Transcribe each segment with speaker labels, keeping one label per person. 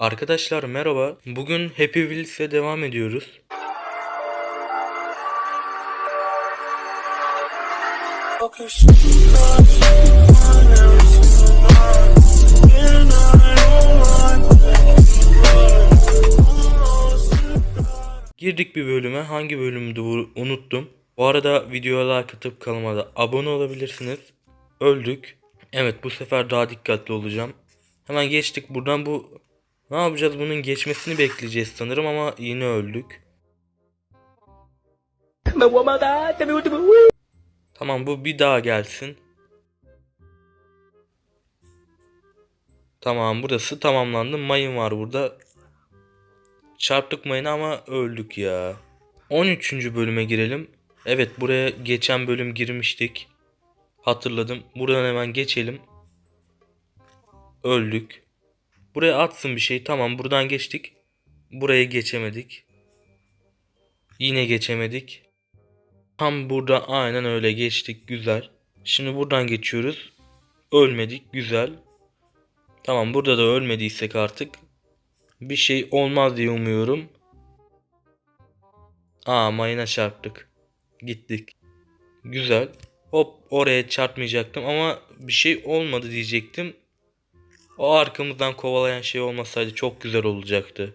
Speaker 1: Arkadaşlar merhaba. Bugün Happy Wheels'e devam ediyoruz. Girdik bir bölüme. Hangi bölümdü unuttum. Bu arada videoya like atıp kanalıma abone olabilirsiniz. Öldük. Evet bu sefer daha dikkatli olacağım. Hemen geçtik buradan bu ne yapacağız bunun geçmesini bekleyeceğiz sanırım ama yine öldük. Tamam bu bir daha gelsin. Tamam burası tamamlandı. Mayın var burada. Çarptık mayını ama öldük ya. 13. bölüme girelim. Evet buraya geçen bölüm girmiştik. Hatırladım. Buradan hemen geçelim. Öldük. Buraya atsın bir şey. Tamam buradan geçtik. Buraya geçemedik. Yine geçemedik. Tam burada aynen öyle geçtik. Güzel. Şimdi buradan geçiyoruz. Ölmedik. Güzel. Tamam burada da ölmediysek artık bir şey olmaz diye umuyorum. Aa mayına çarptık. Gittik. Güzel. Hop oraya çarpmayacaktım ama bir şey olmadı diyecektim. O arkamızdan kovalayan şey olmasaydı çok güzel olacaktı.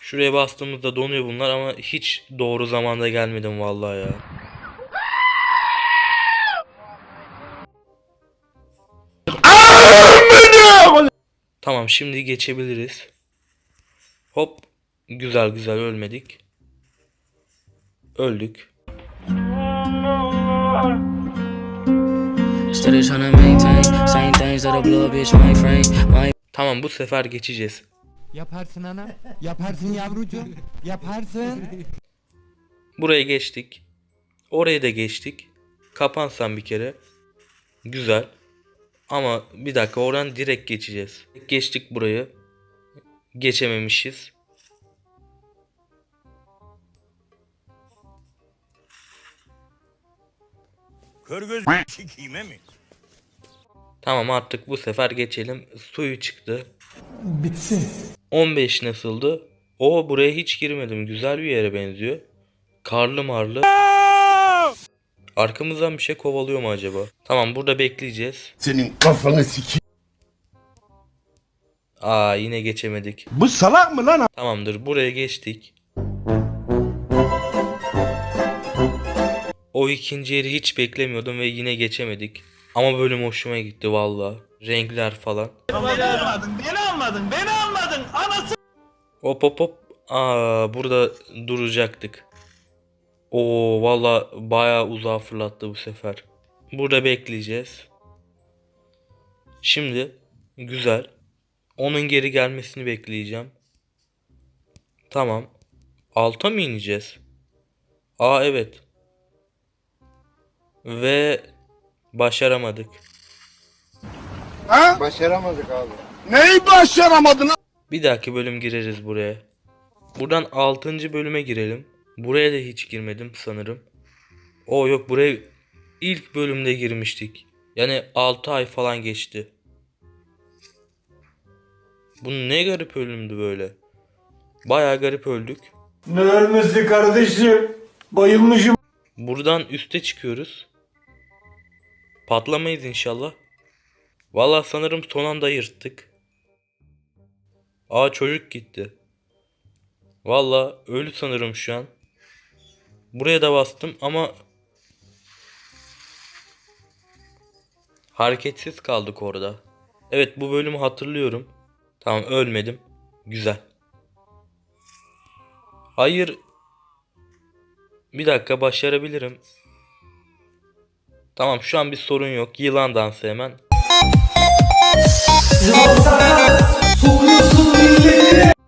Speaker 1: Şuraya bastığımızda donuyor bunlar ama hiç doğru zamanda gelmedim vallahi ya. Tamam şimdi geçebiliriz. Hop. Güzel güzel ölmedik. Öldük.
Speaker 2: Steady tryna maintain same things that'll blow a bitch my frame. My
Speaker 1: Tamam bu sefer geçeceğiz.
Speaker 3: Yaparsın ana. Yaparsın yavrucuğum. Yaparsın.
Speaker 1: Buraya geçtik. Oraya da geçtik. Kapansan bir kere. Güzel. Ama bir dakika oradan direkt geçeceğiz. Geçtik burayı. Geçememişiz.
Speaker 4: Kör göz sikiyim mi?
Speaker 1: Tamam artık bu sefer geçelim. Suyu çıktı. Bitsin. 15 nasıldı? O buraya hiç girmedim. Güzel bir yere benziyor. Karlı marlı. Arkamızdan bir şey kovalıyor mu acaba? Tamam burada bekleyeceğiz.
Speaker 5: Senin kafanı siki.
Speaker 1: Aa yine geçemedik.
Speaker 5: Bu salak mı lan?
Speaker 1: Tamamdır buraya geçtik. O ikinci yeri hiç beklemiyordum ve yine geçemedik. Ama bölüm hoşuma gitti valla. Renkler falan.
Speaker 4: Beni almadın, beni almadın, beni almadın. Anası.
Speaker 1: Hop hop hop. Aa burada duracaktık. Oo valla bayağı uzağa fırlattı bu sefer. Burada bekleyeceğiz. Şimdi güzel. Onun geri gelmesini bekleyeceğim. Tamam. Alta mı ineceğiz? Aa evet. Ve başaramadık.
Speaker 5: Ha? Başaramadık abi. Neyi başaramadın? ha?
Speaker 1: Bir dahaki bölüm gireriz buraya. Buradan 6. bölüme girelim. Buraya da hiç girmedim sanırım. O yok buraya ilk bölümde girmiştik. Yani 6 ay falan geçti. Bu ne garip ölümdü böyle. Bayağı garip öldük.
Speaker 6: Ne ölmesi kardeşim? Bayılmışım.
Speaker 1: Buradan üste çıkıyoruz. Patlamayız inşallah. Vallahi sanırım son anda yırttık. Aa çocuk gitti. Vallahi ölü sanırım şu an. Buraya da bastım ama hareketsiz kaldık orada. Evet bu bölümü hatırlıyorum. Tamam ölmedim. Güzel. Hayır bir dakika başarabilirim. Tamam şu an bir sorun yok. Yılan dansı hemen.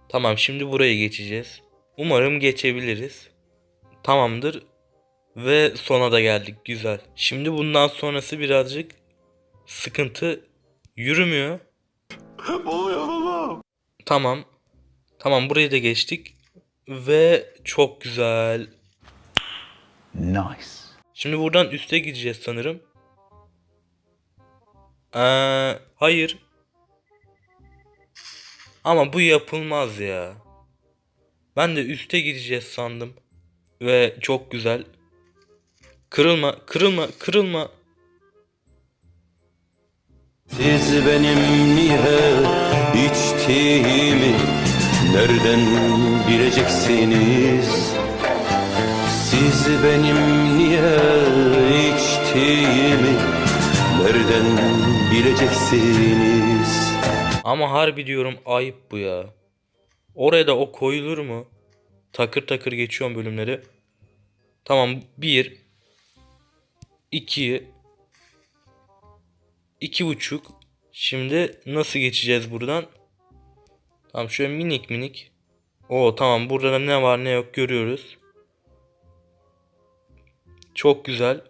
Speaker 1: Tamam şimdi buraya geçeceğiz. Umarım geçebiliriz. Tamamdır. Ve sona da geldik. Güzel. Şimdi bundan sonrası birazcık sıkıntı. Yürümüyor. Tamam. Tamam burayı da geçtik. Ve çok güzel.
Speaker 5: Nice.
Speaker 1: Şimdi buradan üste gideceğiz sanırım. Ee, hayır. Ama bu yapılmaz ya. Ben de üste gideceğiz sandım. Ve çok güzel. Kırılma, kırılma, kırılma.
Speaker 7: Siz benim niye içtiğimi nereden bileceksiniz? Siz benim niye içtiğimi nereden bileceksiniz?
Speaker 1: Ama harbi diyorum ayıp bu ya. Oraya da o koyulur mu? Takır takır geçiyorum bölümleri. Tamam 1 2 iki buçuk. Şimdi nasıl geçeceğiz buradan? Tamam şöyle minik minik. Oo tamam burada da ne var ne yok görüyoruz. Çok güzel.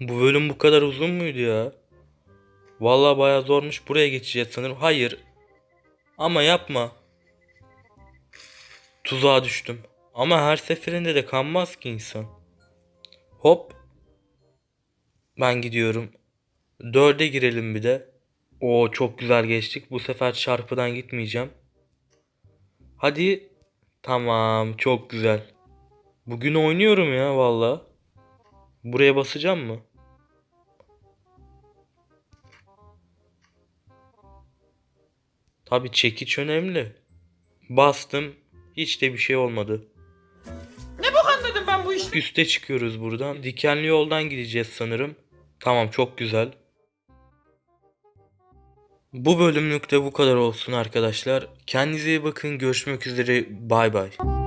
Speaker 1: Bu bölüm bu kadar uzun muydu ya? Vallahi bayağı zormuş. Buraya geçeceğiz sanırım. Hayır. Ama yapma. Tuzağa düştüm. Ama her seferinde de kanmaz ki insan. Hop. Ben gidiyorum. Dörde girelim bir de. Oo çok güzel geçtik. Bu sefer çarpıdan gitmeyeceğim. Hadi. Tamam çok güzel. Bugün oynuyorum ya valla. Buraya basacağım mı? Tabi çekiç önemli. Bastım. Hiç de bir şey olmadı.
Speaker 4: Ne bok anladım ben bu işten?
Speaker 1: Üste çıkıyoruz buradan. Dikenli yoldan gideceğiz sanırım. Tamam çok güzel. Bu bölümlük de bu kadar olsun arkadaşlar. Kendinize iyi bakın. Görüşmek üzere. Bay bay.